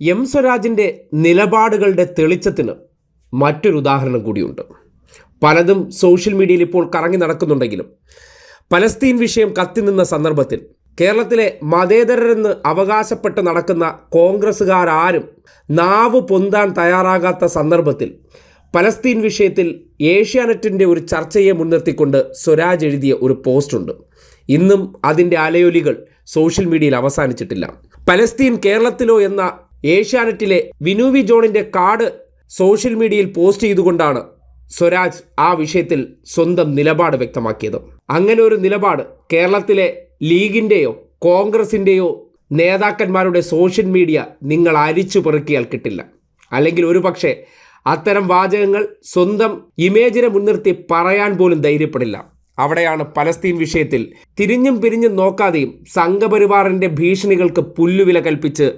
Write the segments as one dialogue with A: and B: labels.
A: M സ്വരാജിന്റെ നിലപാടുകളുടെ തെളിച്ചത്തിന് മറ്റൊരു ഉദാഹരണം കൂടിയുണ്ട്. പലതും സോഷ്യൽ മീഡിയയിൽ ഇപ്പോൾ കറങ്ങി നടക്കുന്നുണ്ടെങ്കിലും പലസ്തീൻ വിഷയം കത്തിനിന്ന സന്ദർഭത്തിൽ കേരളത്തിലെ മതേതരരെന്ന് അവകാശപ്പെട്ട് നടക്കുന്ന കോൺഗ്രസ്സുകാരും നാവ് പൊന്താൻ തയ്യാറാകാത്ത സന്ദർഭത്തിൽ പലസ്തീൻ വിഷയത്തിൽ ഏഷ്യാനെറ്റിന്റെ ഒരു ചർച്ചയെ മുൻനിർത്തിക്കൊണ്ട് സ്വരാജ് എഴുതിയ ഒരു പോസ്റ്റുണ്ട്. ഇന്നും അതിന്റെ അലയൊലികൾ സോഷ്യൽ മീഡിയയിൽ അവസാനിച്ചിട്ടില്ല. പലസ്തീൻ കേരളത്തിലോ എന്ന ഏഷ്യാനെറ്റിലെ വിനൂവി ജോണിന്റെ കാർഡ് സോഷ്യൽ മീഡിയയിൽ പോസ്റ്റ് ചെയ്തുകൊണ്ടാണ് സ്വരാജ് ആ വിഷയത്തിൽ സ്വന്തം നിലപാട് വ്യക്തമാക്കിയത്. അങ്ങനെ ഒരു നിലപാട് കേരളത്തിലെ ലീഗിന്റെയോ കോൺഗ്രസിന്റെയോ നേതാക്കന്മാരുടെ സോഷ്യൽ മീഡിയ നിങ്ങൾ അരിച്ചു പെറുക്കിയാൽ കിട്ടില്ല. അല്ലെങ്കിൽ ഒരുപക്ഷെ അത്തരം വാചകങ്ങൾ സ്വന്തം ഇമേജിനെ മുൻനിർത്തി പറയാൻ പോലും ധൈര്യപ്പെടില്ല. അവിടെയാണ് പലസ്തീൻ വിഷയത്തിൽ തിരിഞ്ഞും പിരിഞ്ഞും നോക്കാതെയും സംഘപരിവാറിന്റെ ഭീഷണികൾക്ക് പുല്ലുവില കൽപ്പിച്ച്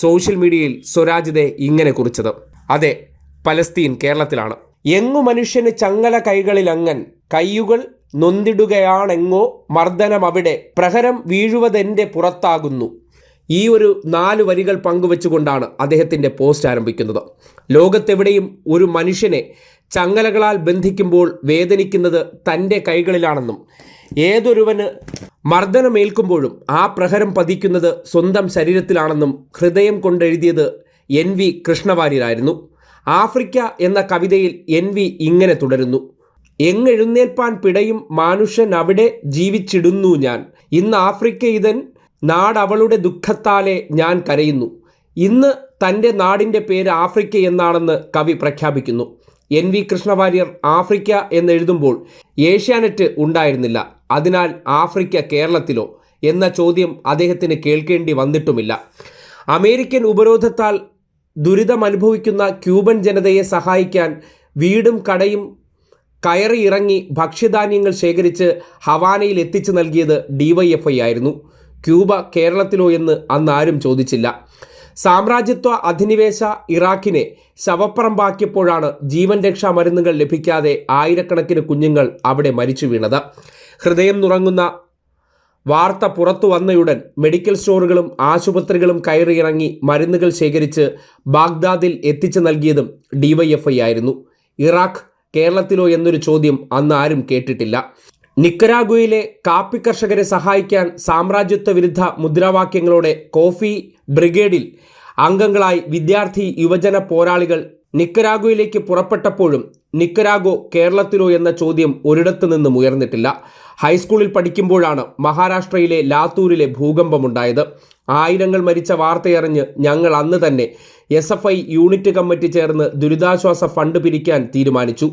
A: സോഷ്യൽ മീഡിയയിൽ സ്വരാജിതെ ഇങ്ങനെ കുറിച്ചത്. അതെ പലസ്തീൻ കേരളത്തിലാണ്. എങ്ങു മനുഷ്യന് ചങ്ങല കൈകളിൽ കൈകളിലങ്ങൻ കയ്യുകൾ നൊന്തിടുകയാണെങ്ങോ മർദ്ദനം അവിടെ പ്രഹരം വീഴുവതെന്റെ പുറത്താകുന്നു. ഈ ഒരു നാല് വരികൾ പങ്കുവെച്ചുകൊണ്ടാണ് അദ്ദേഹത്തിന്റെ പോസ്റ്റ് ആരംഭിക്കുന്നത്. ലോകത്തെവിടെയും ഒരു മനുഷ്യനെ ചങ്ങലകളാൽ ബന്ധിക്കുമ്പോൾ വേദനിക്കുന്നത് തന്റെ കൈകളിലാണെന്നും ഏതൊരുവന് മർദ്ദനമേൽക്കുമ്പോഴും ആ പ്രഹരം പതിക്കുന്നത് സ്വന്തം ശരീരത്തിലാണെന്നും ഹൃദയം കൊണ്ടെഴുതിയത് എൻ വി കൃഷ്ണവാര്യരായിരുന്നു. ആഫ്രിക്ക എന്ന കവിതയിൽ എൻ വി ഇങ്ങനെ തുടരുന്നു. എങ്ങെഴുന്നേൽപ്പാൻ പിടയും മനുഷ്യൻ അവിടെ ജീവിച്ചിടുന്നു ഞാൻ. ഇന്ന് ആഫ്രിക്ക ഇതൻ നാടവളുടെ ദുഃഖത്താലെ ഞാൻ കരയുന്നു. ഇന്ന് തന്റെ നാടിന്റെ പേര് ആഫ്രിക്ക എന്നാണെന്ന് കവി പ്രഖ്യാപിക്കുന്നു. എൻ വി കൃഷ്ണവാര്യർ ആഫ്രിക്ക എന്നെഴുതുമ്പോൾ ഏഷ്യാനെറ്റ് ഉണ്ടായിരുന്നില്ല. അതിനാൽ ആഫ്രിക്ക കേരളത്തിലോ എന്ന ചോദ്യം അദ്ദേഹത്തിന് കേൾക്കേണ്ടി വന്നിട്ടുമില്ല. അമേരിക്കൻ ഉപരോധത്താൽ ദുരിതമനുഭവിക്കുന്ന ക്യൂബൻ ജനതയെ സഹായിക്കാൻ വീടും കടയും കയറി ഇറങ്ങി ഭക്ഷ്യധാന്യങ്ങൾ ശേഖരിച്ച് ഹവാനയിൽ എത്തിച്ചു നൽകിയത് ഡിവൈഎഫ്ഐ ആയിരുന്നു. ക്യൂബ കേരളത്തിലോ എന്ന് അന്ന് ആരും ചോദിച്ചില്ല. സാമ്രാജ്യത്വ അധിനിവേശ ഇറാഖിനെ ശവപ്പറമ്പാക്കിയപ്പോഴാണ് ജീവൻ രക്ഷാ മരുന്നുകൾ ലഭിക്കാതെ ആയിരക്കണക്കിന് കുഞ്ഞുങ്ങൾ അവിടെ മരിച്ചു വീണത്. ഹൃദയം നുറങ്ങുന്ന വാർത്ത പുറത്തു വന്നയുടൻ മെഡിക്കൽ സ്റ്റോറുകളും ആശുപത്രികളും കയറിയിറങ്ങി മരുന്നുകൾ ശേഖരിച്ച് ബാഗ്ദാദിൽ എത്തിച്ചു നൽകിയതും ഡിവൈഎഫ്ഐ ആയിരുന്നു. ഇറാഖ് കേരളത്തിലോ എന്നൊരു ചോദ്യം അന്ന് ആരും കേട്ടിട്ടില്ല. നിക്കരാഗുയിലെ കാപ്പി കർഷകരെ സഹായിക്കാൻ സാമ്രാജ്യത്വ വിരുദ്ധ മുദ്രാവാക്യങ്ങളോടെ കോഫി ബ്രിഗേഡിൽ അംഗങ്ങളായി വിദ്യാർത്ഥി യുവജന പോരാളികൾ നിക്കരാഗുയിലേക്ക് പുറപ്പെട്ടപ്പോഴും നിക്കരാഗോ കേരളത്തിലോ എന്ന ചോദ്യം ഒരിടത്തു നിന്നും ഉയർന്നിട്ടില്ല. ഹൈസ്കൂളിൽ പഠിക്കുമ്പോഴാണ് മഹാരാഷ്ട്രയിലെ ലാത്തൂരിലെ ഭൂകമ്പമുണ്ടായത്. ആയിരങ്ങൾ മരിച്ച വാർത്തയറിഞ്ഞ് ഞങ്ങൾ അന്ന് തന്നെ S F I unit committee ചേർന്ന് ദുരിതാശ്വാസ ഫണ്ട് പിരിക്കാൻ തീരുമാനിച്ചു.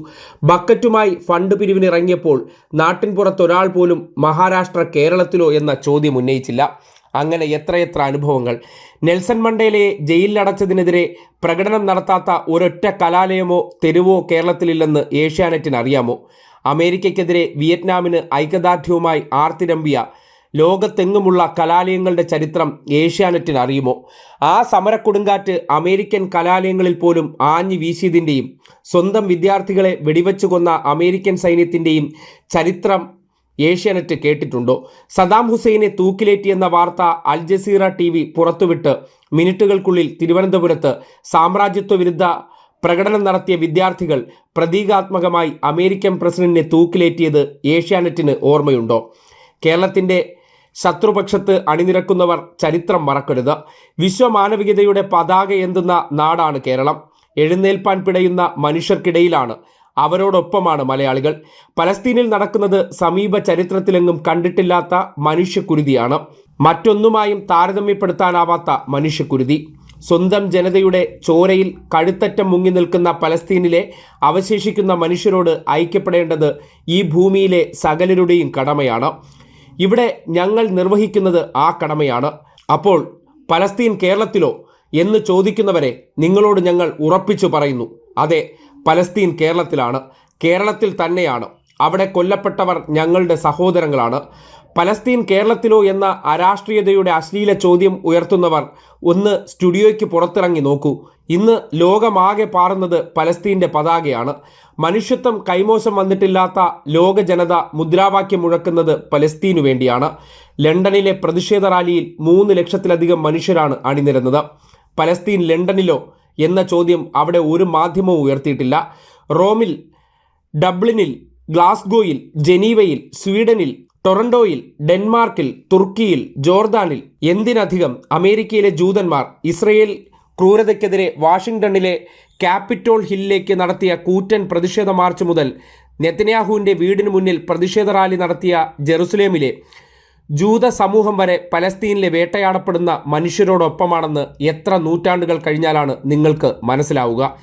A: ബക്കറ്റുമായി ഫണ്ട് പിരിവിനിറങ്ങിയപ്പോൾ നാട്ടിൻപുറത്തൊരാൾ പോലും മഹാരാഷ്ട്ര കേരളത്തിലോ എന്ന ചോദ്യം ഉന്നയിച്ചില്ല. അങ്ങനെ എത്രയെത്ര അനുഭവങ്ങൾ. നെൽസൺ മണ്ടേലയെ ജയിലിലടച്ചതിനെതിരെ പ്രകടനം നടത്താത്ത ഒരൊറ്റ കലാലയമോ തെരുവോ കേരളത്തിലില്ലെന്ന് ഏഷ്യാനെറ്റിന് അറിയാമോ അമേരിക്കയ്ക്കെതിരെ വിയറ്റ്നാമിന് ഐക്യദാർഢ്യവുമായി ആർത്തിരമ്പിയ ലോകത്തെങ്ങുമുള്ള കലാലയങ്ങളുടെ ചരിത്രം ഏഷ്യാനെറ്റിന് അറിയുമോ ആ സമരക്കൊടുങ്കാറ്റ് അമേരിക്കൻ കലാലയങ്ങളിൽ പോലും ആഞ്ഞു വീശിയതിന്റെയും സ്വന്തം വിദ്യാർത്ഥികളെ വെടിവെച്ചു കൊന്ന അമേരിക്കൻ സൈന്യത്തിന്റെയും ചരിത്രം ഏഷ്യാനെറ്റ് കേട്ടിട്ടുണ്ടോ? സദാം ഹുസൈനെ തൂക്കിലേറ്റിയെന്ന വാർത്ത അൽ ജസീറ ടി വി പുറത്തുവിട്ട് മിനിറ്റുകൾക്കുള്ളിൽ തിരുവനന്തപുരത്ത് സാമ്രാജ്യത്വ വിരുദ്ധ പ്രകടനം നടത്തിയ വിദ്യാർത്ഥികൾ പ്രതീകാത്മകമായി അമേരിക്കൻ പ്രസിഡന്റിനെ തൂക്കിലേറ്റിയത് ഏഷ്യാനെറ്റിന് ഓർമ്മയുണ്ടോ? കേരളത്തിന്റെ ശത്രുപക്ഷത്ത് അണിനിരക്കുന്നവർ ചരിത്രം മറക്കരുത്. വിശ്വമാനവികതയുടെ പതാക എന്തുന്ന നാടാണ് കേരളം? എഴുന്നേൽപ്പാൻ പിടയുന്ന മനുഷ്യർക്കിടയിലാണ് അവരോടൊപ്പമാണ് മലയാളികൾ. പലസ്തീനിൽ നടക്കുന്നത് സമീപ ചരിത്രത്തിലെങ്ങും കണ്ടിട്ടില്ലാത്ത മനുഷ്യക്കുരുതിയാണ്. മറ്റൊന്നുമായും താരതമ്യപ്പെടുത്താനാവാത്ത മനുഷ്യക്കുരുതി. സ്വന്തം ജനതയുടെ ചോരയിൽ കഴുത്തറ്റം മുങ്ങി നിൽക്കുന്ന പലസ്തീനിലെ അവശേഷിക്കുന്ന മനുഷ്യരോട് ഐക്യപ്പെടേണ്ടത് ഈ ഭൂമിയിലെ സകലരുടെയും കടമയാണ്. ഇവിടെ ഞങ്ങൾ നിർവഹിക്കുന്നത് ആ കടമയാണ്. അപ്പോൾ പലസ്തീൻ കേരളത്തിലോ എന്ന് ചോദിക്കുന്നവരെ നിങ്ങളോട് ഞങ്ങൾ ഉറപ്പിച്ചു പറയുന്നു. അതെ പലസ്തീൻ കേരളത്തിലാണ്. കേരളത്തിൽ തന്നെയാണ്. അവിടെ കൊല്ലപ്പെട്ടവർ ഞങ്ങളുടെ സഹോദരങ്ങളാണ്. പലസ്തീൻ കേരളത്തിലോ എന്ന അരാഷ്ട്രീയതയുടെ അശ്ലീല ചോദ്യം ഉയർത്തുന്നവർ ഒന്ന് സ്റ്റുഡിയോയ്ക്ക് പുറത്തിറങ്ങി നോക്കൂ. ഇന്ന് ലോകമാകെ പാറുന്നത് പലസ്തീന്റെ പതാകയാണ്. മനുഷ്യത്വം കൈമോശം വന്നിട്ടില്ലാത്ത ലോക ജനത മുദ്രാവാക്യം മുഴക്കുന്നത് പലസ്തീനു വേണ്ടിയാണ്. ലണ്ടനിലെ പ്രതിഷേധ റാലിയിൽ മൂന്ന് ലക്ഷത്തിലധികം മനുഷ്യരാണ് അണിനിരന്നത്. പലസ്തീൻ ലണ്ടനിലോ എന്ന ചോദ്യം അവിടെ ഒരു മാധ്യമവും ഉയർത്തിയിട്ടില്ല. റോമിൽ ഡബ്ലിനിൽ ഗ്ലാസ്ഗോയിൽ ജനീവയിൽ സ്വീഡനിൽ ടൊറന്റോയിൽ ഡെൻമാർക്കിൽ തുർക്കിയിൽ ജോർദാനിൽ എന്തിനധികം അമേരിക്കയിലെ ജൂതന്മാർ ഇസ്രയേൽ ക്രൂരതയ്ക്കെതിരെ വാഷിംഗ്ടണിലെ ക്യാപിറ്റോൾ ഹില്ലിലേക്ക് നടത്തിയ കൂറ്റൻ പ്രതിഷേധ മാർച്ച് മുതൽ നെത്തന്യാഹുവിന്റെ വീടിന് മുന്നിൽ പ്രതിഷേധ റാലി നടത്തിയ ജെറുസലേമിലെ ജൂത സമൂഹം വരെ പലസ്തീനിലെ വേട്ടയാടപ്പെടുന്ന മനുഷ്യരോടൊപ്പമാണെന്ന് എത്ര നൂറ്റാണ്ടുകൾ കഴിഞ്ഞാലാണ് നിങ്ങൾക്ക് മനസ്സിലാവുക.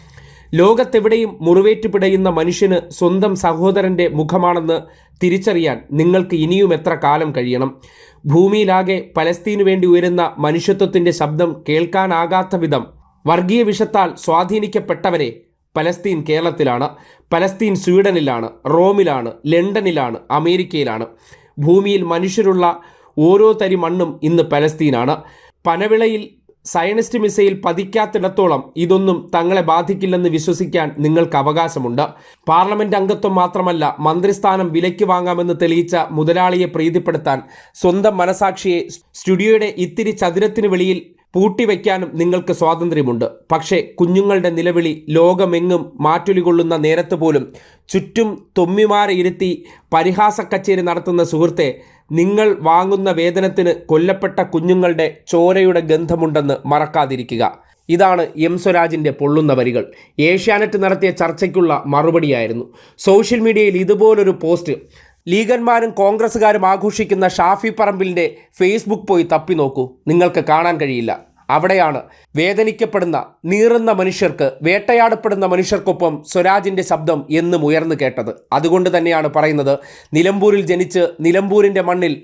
A: ലോകത്തെവിടെയും മുറിവേറ്റ് പിടയുന്ന മനുഷ്യന് സ്വന്തം സഹോദരന്റെ മുഖമാണെന്ന് തിരിച്ചറിയാൻ നിങ്ങൾക്ക് ഇനിയും എത്ര കാലം കഴിയണം. ഭൂമിയിലാകെ പലസ്തീനു വേണ്ടി ഉയരുന്ന മനുഷ്യത്വത്തിന്റെ ശബ്ദം കേൾക്കാനാകാത്ത വിധം വർഗീയ വിഷത്താൽ സ്വാധീനിക്കപ്പെട്ടവരെ പലസ്തീൻ കേരളത്തിലാണ്. പലസ്തീൻ സ്വീഡനിലാണ് റോമിലാണ് ലണ്ടനിലാണ് അമേരിക്കയിലാണ്. ഭൂമിയിൽ മനുഷ്യരുള്ള ഓരോ തരി മണ്ണും ഇന്ന് പലസ്തീനാണ്. പനവിളയിൽ സയനിസ്റ്റ് മിസൈൽ പതിക്കാത്തിടത്തോളം ഇതൊന്നും തങ്ങളെ ബാധിക്കില്ലെന്ന് വിശ്വസിക്കാൻ നിങ്ങൾക്ക് അവകാശമുണ്ട്. പാർലമെന്റ് അംഗത്വം മാത്രമല്ല മന്ത്രിസ്ഥാനം വിലയ്ക്ക് വാങ്ങാമെന്ന് തെളിയിച്ച മുതലാളിയെ പ്രീതിപ്പെടുത്താൻ സ്വന്തം മനസാക്ഷിയെ സ്റ്റുഡിയോയുടെ ഇത്തിരി ചതുരത്തിന് വെളിയിൽ പൂട്ടിവെക്കാനും നിങ്ങൾക്ക് സ്വാതന്ത്ര്യമുണ്ട്. പക്ഷേ കുഞ്ഞുങ്ങളുടെ നിലവിളി ലോകമെങ്ങും മാറ്റൊലികൊള്ളുന്ന നേരത്ത് പോലും ചുറ്റും തൊമ്മിമാരെ ഇരുത്തി പരിഹാസ കച്ചേരി നടത്തുന്ന സുഹൃത്തെ നിങ്ങൾ വാങ്ങുന്ന വേതനത്തിന് കൊല്ലപ്പെട്ട കുഞ്ഞുങ്ങളുടെ ചോരയുടെ ഗന്ധമുണ്ടെന്ന് മറക്കാതിരിക്കുക. ഇതാണ് എം സ്വരാജിന്റെ പൊള്ളുന്ന വരികൾ. ഏഷ്യാനെറ്റ് നടത്തിയ ചർച്ചയ്ക്കുള്ള മറുപടിയായിരുന്നു. സോഷ്യൽ മീഡിയയിൽ ഇതുപോലൊരു പോസ്റ്റ് ലീഗന്മാരും കോൺഗ്രസ്സുകാരും ആഘോഷിക്കുന്ന ഷാഫി പറമ്പിലിന്റെ ഫേസ്ബുക്ക് പോയി തപ്പി നോക്കൂ. നിങ്ങൾക്ക് കാണാൻ കഴിയില്ല. അവിടെയാണ് വേദനിക്കപ്പെടുന്ന നീറുന്ന മനുഷ്യർക്ക് വേട്ടയാടപ്പെടുന്ന മനുഷ്യർക്കൊപ്പം സ്വരാജിന്റെ ശബ്ദം എന്നും ഉയർന്നു കേട്ടത്. അതുകൊണ്ട് തന്നെയാണ് പറയുന്നത് നിലമ്പൂരിൽ ജനിച്ച് നിലമ്പൂരിന്റെ മണ്ണിൽ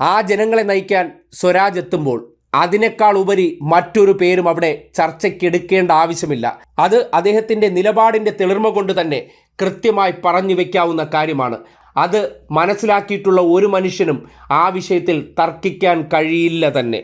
A: ആ ജനങ്ങളെ നയിക്കാൻ സ്വരാജ് എത്തുമ്പോൾ അതിനേക്കാൾ ഉപരി മറ്റൊരു പേരും അവിടെ ചർച്ചയ്ക്കെടുക്കേണ്ട ആവശ്യമില്ല. അത് അദ്ദേഹത്തിന്റെ നിലപാടിന്റെ തെളിർമ കൊണ്ട് തന്നെ കൃത്യമായി പറഞ്ഞു വയ്ക്കാവുന്ന കാര്യമാണ്. അത് മനസ്സിലാക്കിയിട്ടുള്ള ഒരു മനുഷ്യനും ആ വിഷയത്തിൽ തർക്കിക്കാൻ കഴിയില്ല തന്നെ.